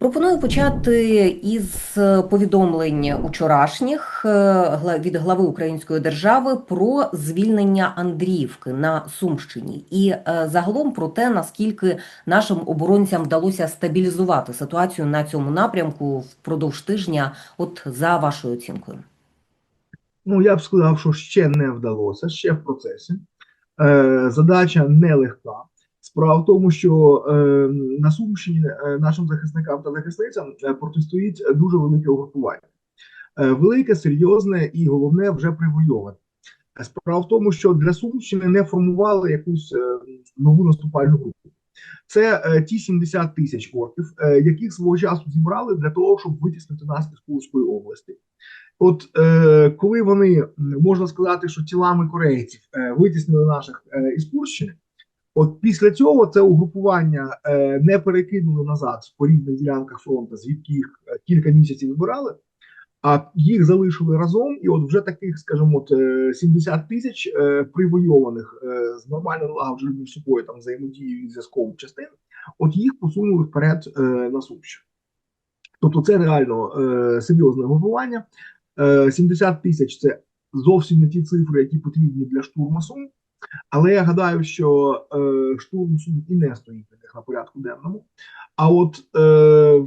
Пропоную почати із повідомлень учорашніх е, від глави Української держави про звільнення Андріївки на Сумщині, і е, загалом про те, наскільки нашим оборонцям вдалося стабілізувати ситуацію на цьому напрямку впродовж тижня. От за вашою оцінкою. Ну, я б сказав, що ще не вдалося, ще в процесі. Е, задача нелегка. Справа в тому, що е, на Сумщині е, нашим захисникам та захисницям е, протистоїть дуже велике угрупування. Е, велике, серйозне і головне вже привойоване. Е, Справа в тому, що для Сумщини не формували якусь е, нову наступальну групу. Це е, ті 70 тисяч орків, е, яких свого часу зібрали для того, щоб витіснити нас із Курської області. От е, коли вони можна сказати, що тілами корейців е, витіснили наших е, із Курщини, от після цього це угрупування е, не перекинули назад по різних ділянках фронту, звідки їх е, кілька місяців вибирали, а їх залишили разом, і от вже таких, скажімо, от, е, 70 тисяч е, привойованих е, з нормально налагодженою між собою там взаємодією і зв'язком частин, от їх посунули вперед е, на Сумщину. Тобто це реально е, серйозне групування. Е, 70 тисяч це зовсім не ті цифри, які потрібні для штурму Сум. Але я гадаю, що е, штурм Сум і не стоїть для них на порядку денному. А от е,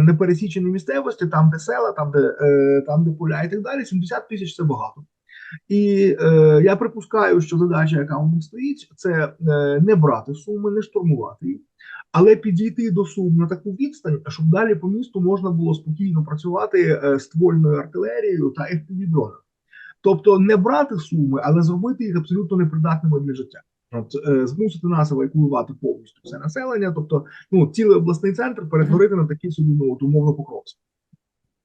непересічені місцевості, там, де села, там, де, е, там, де поля і так далі, 70 тисяч це багато. І е, я припускаю, що задача, яка у них стоїть, це е, не брати суми, не штурмувати їх, але підійти до сум на таку відстань, щоб далі по місту можна було спокійно працювати е, ствольною артилерією та FPV-дронами. Тобто не брати суми, але зробити їх абсолютно непридатними для життя. От е, змусити нас евакуювати повністю все населення, тобто ну цілий обласний центр перетворити на такий собі ну умовно Покровськ.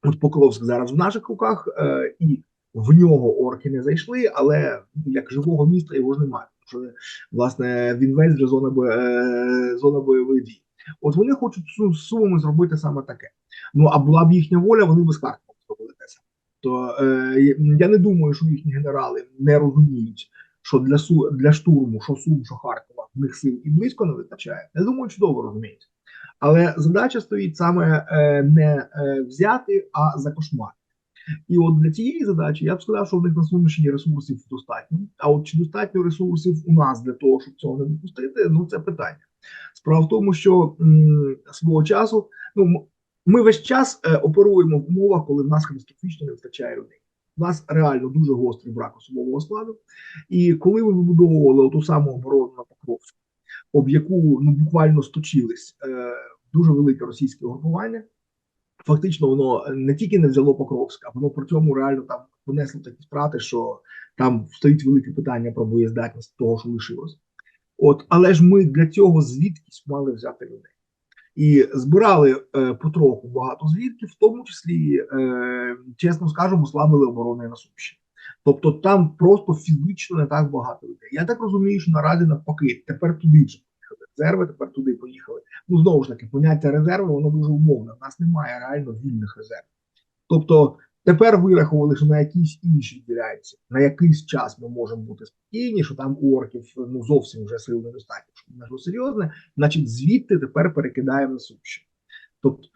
От Покровськ зараз в наших руках, е, і в нього орки не зайшли, але як живого міста його ж немає. Що власне він весь вже зона, бо- е, зона бойових дій. От вони хочуть сумами зробити саме таке. Ну а була б їхня воля, вони б з зробили те саме. То е, я не думаю, що їхні генерали не розуміють, що для су для штурму, що Сум, що Харкова, в них сил і близько не вистачає. Я думаю, чудово розуміють. Але задача стоїть саме е, не е, взяти, а закошмарити. І от для цієї задачі я б сказав, що в них на Сумщині ресурсів достатньо. А от чи достатньо ресурсів у нас для того, щоб цього не допустити, ну це питання. Справа в тому, що м, свого часу, ну ми весь час е, оперуємо в умовах, коли в нас катастрофічно не вистачає людей. У нас реально дуже гострий брак особового складу. І коли ви вибудовували ту саму оборону на Покровську, об яку ну буквально сточились е, дуже велике російське групування, фактично воно не тільки не взяло Покровська, воно при цьому реально там понесло такі втрати, що там стоїть велике питання про боєздатність того, що лишилось. От, але ж ми для цього звідкись мали взяти людей. І збирали е, потроху багато звідки, в тому числі, е, чесно скажемо, слабили оборони на Сумщині. Тобто там просто фізично не так багато людей. Я так розумію, що наразі навпаки, тепер туди вже поїхали. Резерви тепер туди поїхали. Ну знову ж таки, поняття резерву воно дуже умовне. У нас немає реально вільних резервів. Тобто тепер вирахували, що на якійсь іншій ділянці на якийсь час ми можемо бути спокійні, що там у орків ну зовсім вже сил недостатньо, що не серйозне. Значить, звідти тепер перекидаємо на Сумщину. Тобто,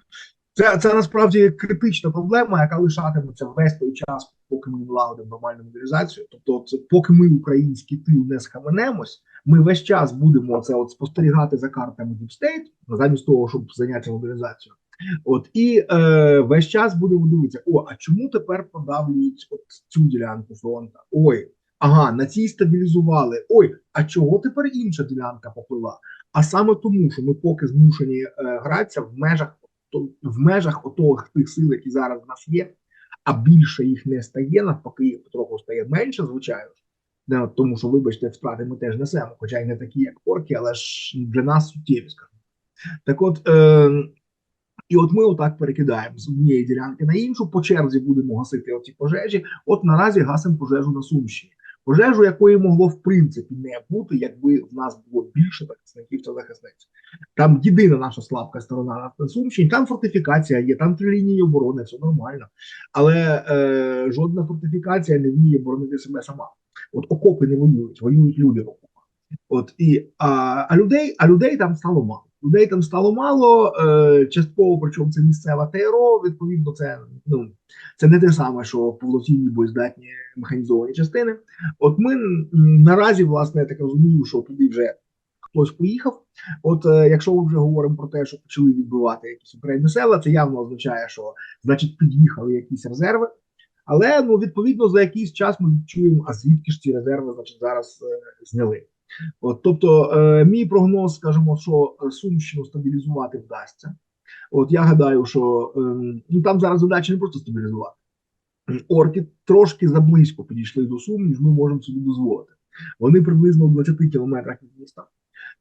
це, це насправді критична проблема, яка лишатиметься весь той час, поки ми не нормальну мобілізацію. Тобто, це поки ми український тил не схаменемось, ми весь час будемо це от спостерігати за картами State, замість того, щоб зайнятися мобілізацією. От і е, весь час будемо дивитися: о, а чому тепер продавлюють от цю ділянку фронту? Ой, ага, на цій стабілізували. Ой, а чого тепер інша ділянка поплила? А саме тому, що ми поки змушені е, гратися в межах в межах отих тих сил, які зараз в нас є, а більше їх не стає, навпаки, їх потроху стає менше, звичайно. тому що, вибачте, втрати ми теж несемо, хоча й не такі, як орки, але ж для нас суттєві, скажімо. Так от, е, і от ми отак перекидаємо з однієї ділянки на іншу, по черзі будемо гасити оці пожежі. От наразі гасимо пожежу на Сумщині. Пожежу, якої могло в принципі не бути, якби в нас було більше захисників та захисниць. Там єдина наша слабка сторона на Сумщині, там фортифікація є, там три лінії оборони, все нормально. Але е, жодна фортифікація не вміє боронити себе сама. От окопи не воюють, воюють люди в окопах. От і а, а людей, а людей там стало мало. Людей там стало мало, е, частково, причому це місцева ТРО, відповідно, це ну це не те саме, що повноцінні боєздатні механізовані частини. От ми наразі, власне, я так розумію, що туди вже хтось поїхав. От е, якщо ми вже говоримо про те, що почали відбивати якісь українські села, це явно означає, що значить під'їхали якісь резерви. Але ну відповідно за якийсь час ми відчуємо, а звідки ж ці резерви, значить, зараз е, зняли. От, тобто, е, мій прогноз, скажімо, що е, Сумщину стабілізувати вдасться. От я гадаю, що е, ну там зараз задача не просто стабілізувати. Орки трошки заблизько підійшли до Сум, ніж ми можемо собі дозволити. Вони приблизно в 20 кілометрах від міста.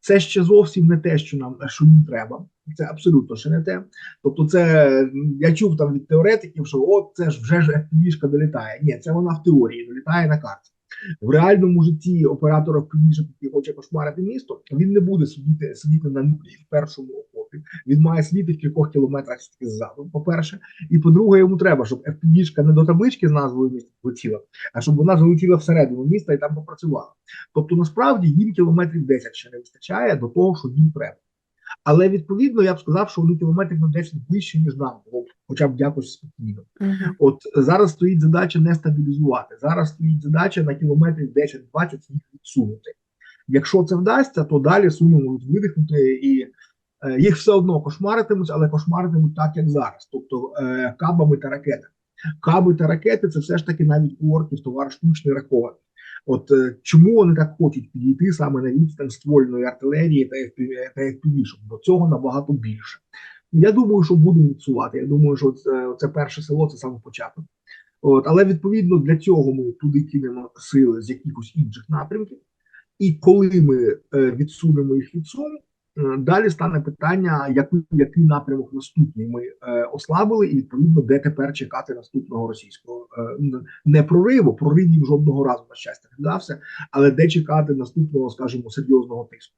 Це ще зовсім не те, що нам що їм треба. Це абсолютно ще не те. Тобто, це я чув там від теоретиків, що от це ж вже ж FPV-шка долітає. Ні, це вона в теорії долітає на карті. В реальному житті оператора FPV, який хоче кошмарити місто, він не буде сидіти сидіти на нулі в першому окопі. Він має сидіти в кількох кілометрах ззаду. По перше, і по-друге, йому треба, щоб FPV-шка не до таблички з назвою міста летіла, а щоб вона залетіла всередину міста і там попрацювала. Тобто, насправді їм кілометрів 10 ще не вистачає до того, що їм треба. Але відповідно я б сказав, що вони кілометрів на 10 ближче, ніж нам, було хоча б якось спокійно. Мгм. От зараз стоїть задача не стабілізувати. Зараз стоїть задача на кілометрів 10-20 їх відсунути. Якщо це вдасться, то далі суми можуть видихнути і е, їх все одно кошмаритимуть, але кошмаритимуть так, як зараз, тобто е, кабами та ракетами. Каби та ракети це все ж таки навіть у орків товар штучний рахований. От е, чому вони так хочуть підійти саме на відстань ствольної артилерії та FPV, та FPV, щоб до цього набагато більше. Я думаю, що будемо відсувати. Я думаю, що це, це перше село це саме початок. От, але відповідно для цього ми туди кинемо сили з якихось інших напрямків. І коли ми е, відсунемо їх від Сум, е, далі стане питання, який, який напрямок наступний ми е, ослабили, і відповідно, де тепер чекати наступного російського е, не прориву, прорив їм жодного разу на щастя не вдався, але де чекати наступного, скажімо, серйозного тиску.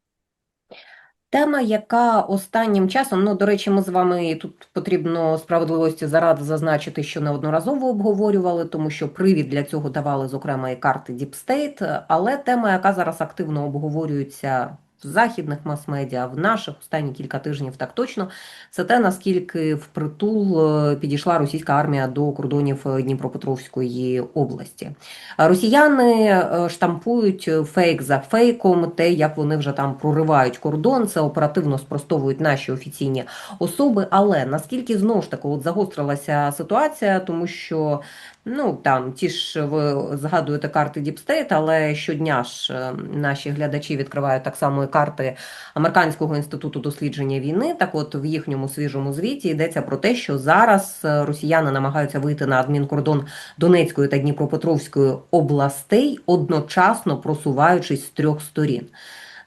Тема, яка останнім часом, ну, до речі, ми з вами тут потрібно справедливості заради зазначити, що неодноразово обговорювали, тому що привід для цього давали, зокрема, і карти State, але тема, яка зараз активно обговорюється в західних мас-медіа, в наших останні кілька тижнів так точно, це те, наскільки впритул е, підійшла російська армія до кордонів е, Дніпропетровської області. Росіяни е, штампують фейк за фейком, те, як вони вже там проривають кордон, це оперативно спростовують наші офіційні особи. Але наскільки знову ж таки от загострилася ситуація, тому що ну там ті ж ви згадуєте карти Deep State, але щодня ж е, наші глядачі відкривають так само і карти Американського інституту дослідження війни. Так, от в їхньому свіжому звіті йдеться про те, що зараз е, росіяни намагаються вийти на адмінкордон Донецької та Дніпропетровської областей, одночасно просуваючись з трьох сторін.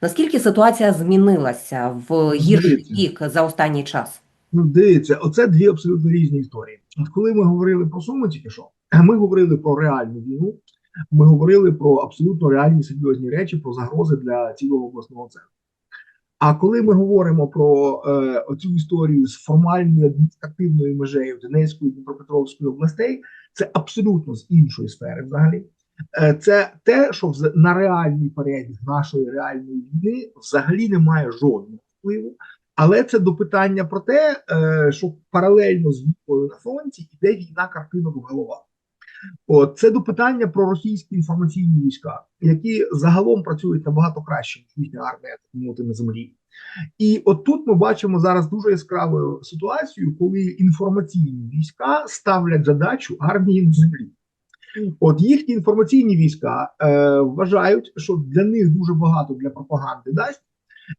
Наскільки ситуація змінилася в гірший бік за останній час? Ну, дивіться, оце дві абсолютно різні історії. От коли ми говорили про Суми тільки що, ми говорили про реальну війну, ми говорили про абсолютно реальні серйозні речі, про загрози для цілого обласного центру. А коли ми говоримо про е, оцю історію з формальною адміністративною межею Донецької і Дніпропетровської областей, це абсолютно з іншої сфери взагалі. Е, це те, що на реальний перебіг нашої реальної війни взагалі не має жодного впливу. Але це до питання про те, е, що паралельно з війною на фронті йде війна картинок в головах. От це до питання про російські інформаційні війська, які загалом працюють набагато краще ніж їхня армія мовити на землі. І от тут ми бачимо зараз дуже яскраву ситуацію, коли інформаційні війська ставлять задачу армії на землі. От їхні інформаційні війська е, вважають, що для них дуже багато для пропаганди дасть,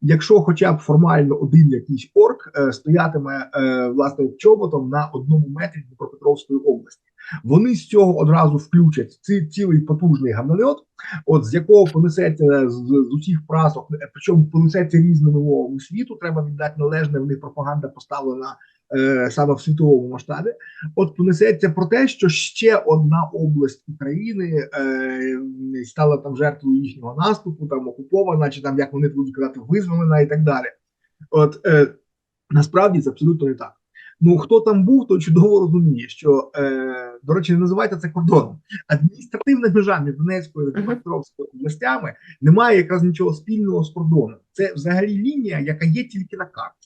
якщо хоча б формально один якийсь орк е, стоятиме е, власне чоботом на одному метрі Дніпропетровської області. Вони з цього одразу включать ці, цілий потужний гамнольот, от з якого понесеться з, з усіх прасок, е, причому понесеться різними мовами світу. Треба віддати належне в них пропаганда поставлена е, саме в світовому масштабі. От понесеться про те, що ще одна область України е, стала там жертвою їхнього наступу, там окупована, чи там як вони будуть казати, визволена і так далі. От е, насправді це абсолютно не так. Ну хто там був, той чудово розуміє, що е, до речі, не називайте це кордоном. Адміністративна межа між Донецькою та Дніпропетровською областями не має якраз нічого спільного з кордоном. Це взагалі лінія, яка є тільки на карті.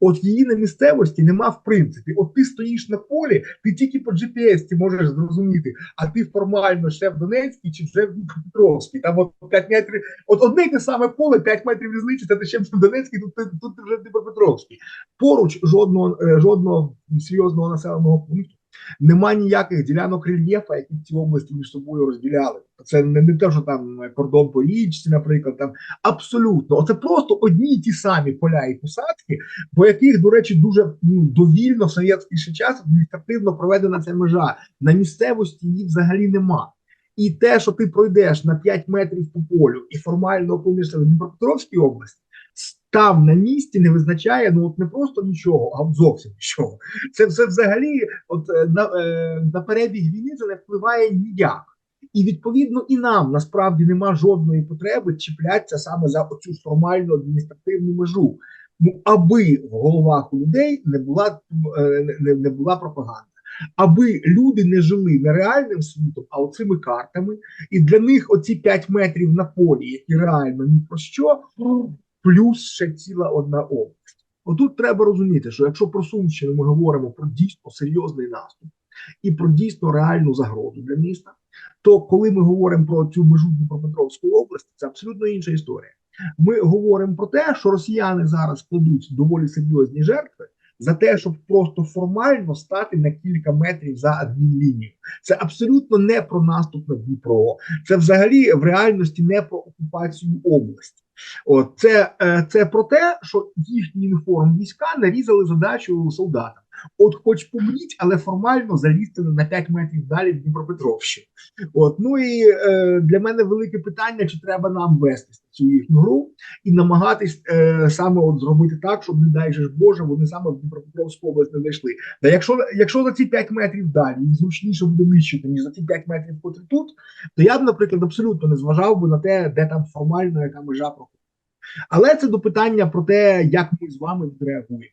От її на місцевості нема в принципі. От ти стоїш на полі, ти тільки по GPS можеш зрозуміти, а ти формально ще в Донецькій чи вже в Дніпропетровській. Там от 5 метрів, от одне те саме поле, 5 метрів різниці, це ти ще в Донецькій, тут, ти- тут вже в Дніпропетровській. Поруч жодного, е, жодного серйозного населеного пункту. Нема ніяких ділянок рельєфа, які ці області між собою розділяли. Це не, не те, що там кордон по річці, наприклад, там абсолютно. Оце просто одні й ті самі поля і посадки, по яких, до речі, дуже ну, довільно в совєтський час адміністративно проведена ця межа. На місцевості її взагалі нема. І те, що ти пройдеш на 5 метрів по полю і формально опинишся в Дніпропетровській області, там на місці не визначає ну от не просто нічого, а от зовсім нічого. Це все взагалі, от е, на, е, на перебіг війни це не впливає ніяк. І відповідно і нам насправді нема жодної потреби чіплятися саме за оцю формальну адміністративну межу. Ну аби в головах у людей не була е, не, не була пропаганда, аби люди не жили не реальним світом, а оцими картами, і для них оці 5 метрів на полі, які реально ні про що, плюс ще ціла одна область. Отут треба розуміти, що якщо про Сумщину ми говоримо про дійсно серйозний наступ і про дійсно реальну загрозу для міста, то коли ми говоримо про цю межу Дніпропетровської області, це абсолютно інша історія. Ми говоримо про те, що росіяни зараз кладуть доволі серйозні жертви за те, щоб просто формально стати на кілька метрів за адмінлінію. Це абсолютно не про наступ на Дніпро, це взагалі в реальності не про окупацію області. От це, е, це про те, що їхні інформ війська нарізали задачу солдатам. От, хоч помріть, але формально залізти на 5 метрів далі в Дніпропетровщину. От ну і е, для мене велике питання, чи треба нам вести цю їхню гру і намагатись е, саме от зробити так, щоб не дай же ж Боже, вони саме в Дніпропетровську область не зайшли. Та якщо якщо за ці 5 метрів далі їм зручніше буде нищити, ніж за ці 5 метрів, котрі тут, то я б, наприклад, абсолютно не зважав би на те, де там формально яка межа проходить. Але це до питання про те, як ми з вами відреагуємо.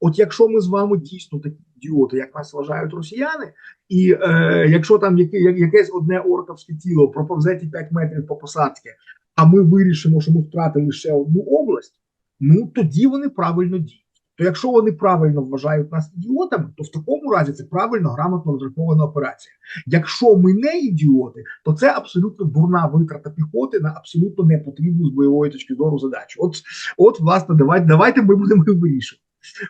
От якщо ми з вами дійсно такі ідіоти, як нас вважають росіяни, і е, якщо там яке, якесь одне орковське тіло проповзе ті 5 метрів по посадці, а ми вирішимо, що ми втратили ще одну область, ну тоді вони правильно діють. То якщо вони правильно вважають нас ідіотами, то в такому разі це правильно грамотно розрахована операція. Якщо ми не ідіоти, то це абсолютно дурна витрата піхоти на абсолютно непотрібну з бойової точки зору задачу. От, от власне, давайте, давайте ми будемо вирішувати.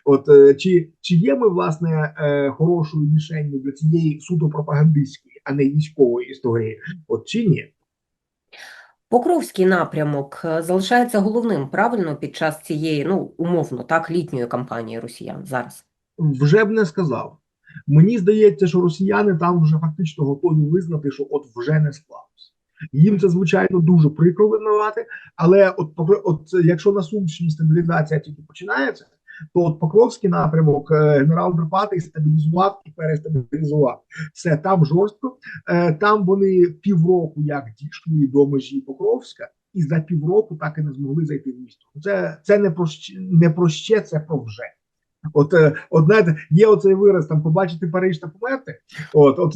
От е, чи, чи є ми власне е, хорошою мішенью для цієї суто пропагандистської, а не військової історії? От чи ні? Покровський напрямок е, залишається головним правильно під час цієї, ну умовно, так, літньої кампанії росіян зараз. Вже б не сказав. Мені здається, що росіяни там вже фактично готові визнати, що от вже не склалося. Їм це звичайно дуже прикро винувати, але от, от якщо на Сумщині стабілізація тільки починається, то от Покровський напрямок е, генерал Дропатий стабілізував і перестабілізував. Все там жорстко. Е, Там вони півроку як дійшли до межі Покровська, і за півроку так і не змогли зайти в місто. Це це не про не про ще, це про вже. От, е, знаєте, є оцей вираз там побачити Париж та померти. От, от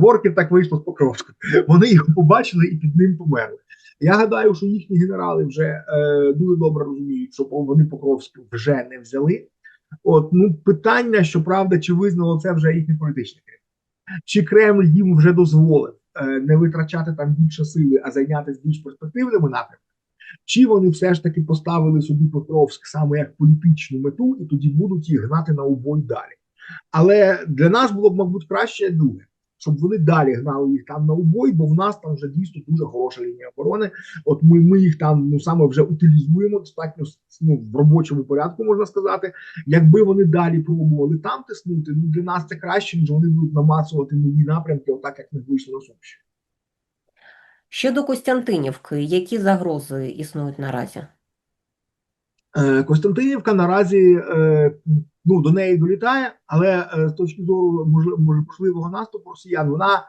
Ворків так вийшло з Покровська. Вони його побачили і під ним померли. Я гадаю, що їхні генерали вже е, дуже добре розуміють, що вони Покровську вже не взяли. От ну питання, що правда, чи визнало це вже їхнє політичне керівництво. Чи Кремль їм вже дозволив е, не витрачати там більше сили, а зайнятися більш перспективними напрямками? Чи вони все ж таки поставили собі Покровськ саме як політичну мету, і тоді будуть їх гнати на убой далі? Але для нас було б, мабуть, краще друге, щоб вони далі гнали їх там на убой, бо в нас там вже дійсно дуже хороша лінія оборони. От ми, ми їх там ну саме вже утилізуємо достатньо ну, в робочому порядку, можна сказати. Якби вони далі пробували там тиснути, ну для нас це краще, ніж вони будуть намацувати нові напрямки, отак як не вийшло на Сумщині. Щодо Костянтинівки, які загрози існують наразі? Е, Костянтинівка наразі е, ну, до неї долітає, але е, з точки зору може- можливого наступу росіян, вона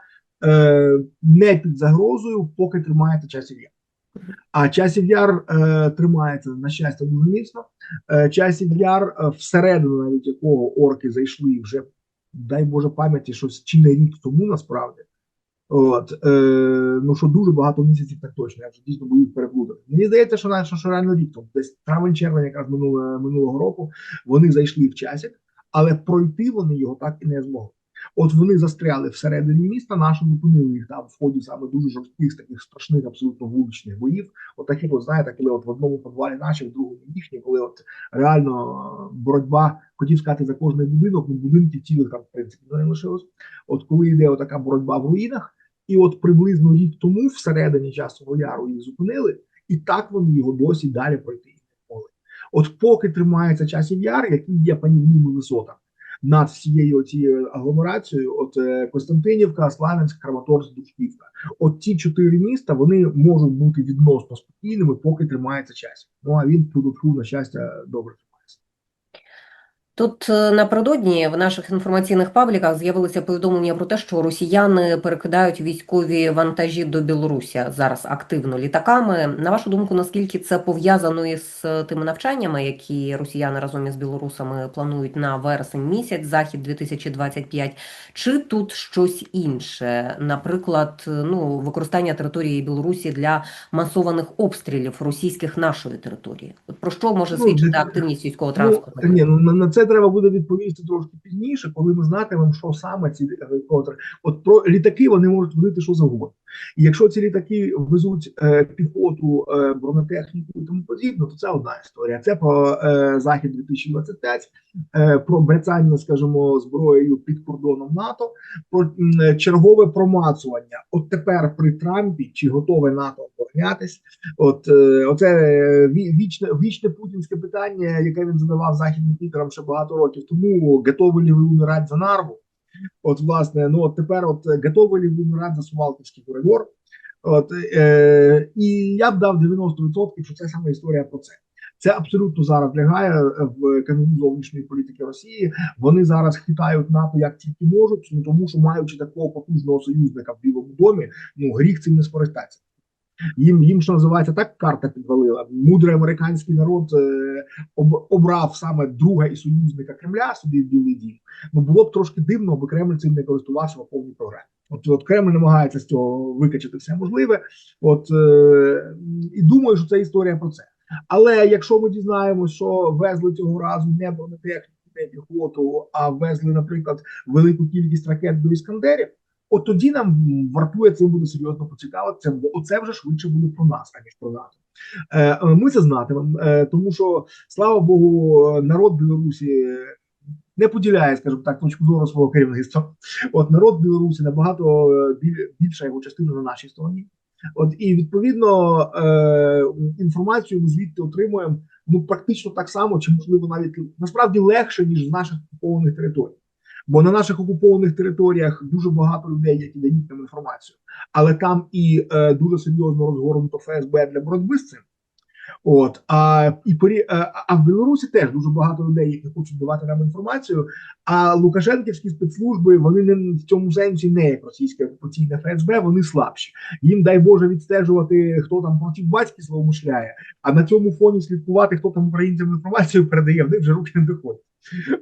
не під загрозою, поки тримається часів є. А часів яр тримається на щастя дуже міцно. Часів яр, всередину навіть якого орки зайшли вже, дай Боже пам'яті, щось чи не рік тому насправді. От, е, ну що дуже багато місяців так точно, я вже дійсно боюсь переплутати. Мені здається, що, на- що, реально рік тому, десь травень-червень, якраз минулого, минулого року, вони зайшли в часик, але пройти вони його так і не змогли. От вони застряли всередині міста, наші зупинили їх там в ході саме дуже жорстких, таких страшних, абсолютно вуличних боїв. От таких, от знаєте, коли от в одному підвалі наші, в другому їхні, коли от реально боротьба, хотів сказати за кожний будинок, ну будинків цілих там в принципі не лишилось. От коли йде отака боротьба в руїнах, і от приблизно рік тому всередині часового яру їх зупинили, і так вони його досі далі пройти не могли. От поки тримається часів яр, який є панівними висотами над всією цією агломерацією, от е, Костянтинівка, Славянськ, Краматорськ, Душківка. От ці чотири міста вони можуть бути відносно спокійними, поки тримається час. Ну а він тут, на щастя, добре. Тут е, напередодні в наших інформаційних пабліках з'явилося повідомлення про те, що росіяни перекидають військові вантажі до Білорусі зараз активно літаками. На вашу думку, наскільки це пов'язано із е, тими навчаннями, які росіяни разом із білорусами планують на вересень місяць, захід 2025, чи тут щось інше? Наприклад, е, ну використання території Білорусі для масованих обстрілів російських нашої території? От про що може Ну, свідчити активність військового Ну, транспорту? ні, ну на, на треба буде відповісти трошки пізніше, коли ми знатимемо, що саме ці е. От про літаки вони можуть возити що завгодно. І якщо ці літаки везуть е, піхоту, е, бронетехніку і тому подібне, то це одна історія. Це про е, захід 2025, е, про брецання, скажімо, зброєю під кордоном НАТО, про е, чергове промацування. От тепер при Трампі чи готове НАТО оборонятись? От е, оце е, вічне вічне путінське питання, яке він задавав західним лідерам ще багато років тому. Готові ли ви умирати за нарву? От, власне, ну от тепер, от готові ли ви умирати за Сувалківський коридор? От е, і я б дав 90%, що це саме історія про це. Це абсолютно зараз лягає в канону зовнішньої політики Росії. Вони зараз хитають НАТО як тільки можуть, ну тому що маючи такого потужного союзника в Білому домі, ну гріх цим не скористатися. Їм їм що називається так карта підвалила. Мудрий американський народ е, об, обрав саме друга і союзника Кремля собі в Білий Дім. Ну було б трошки дивно, аби Кремль цим не користувався в повній програмі. От, от Кремль намагається з цього викачати все можливе. От е, і думаю, що це історія про це. Але якщо ми дізнаємося, що везли цього разу не бронетехніку, не піхоту, а везли, наприклад, велику кількість ракет до іскандерів. От тоді нам вартує цим буде серйозно поцікавитися, бо оце вже швидше буде про нас, аніж про НАТО. Е, е, Ми це знатимемо, е, тому що слава Богу, народ Білорусі не поділяє, скажімо так, точку зору свого керівництва. От народ Білорусі набагато більша його частина на нашій стороні. От і відповідно інформацію ми звідти отримуємо ну практично так само, чи можливо навіть насправді легше ніж з наших окупованих територій. Бо на наших окупованих територіях дуже багато людей, які дають нам інформацію, але там і е, дуже серйозно розгорнуто ФСБ для боротьби з цим. От а і порі, е, а в Білорусі теж дуже багато людей, які хочуть давати нам інформацію. А Лукашенківські спецслужби вони не в цьому сенсі не як російське окупаційне ФСБ, вони слабші. Їм дай Боже відстежувати, хто там проти батьки злоумишляє, а на цьому фоні слідкувати, хто там українцям інформацію передає, в них вже руки не доходять.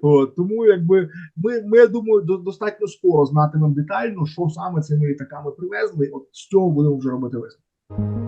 От, тому якби ми, ми я думаю, до, достатньо скоро знатимемо детально, що саме цими літаками привезли. От з цього будемо вже робити висновки.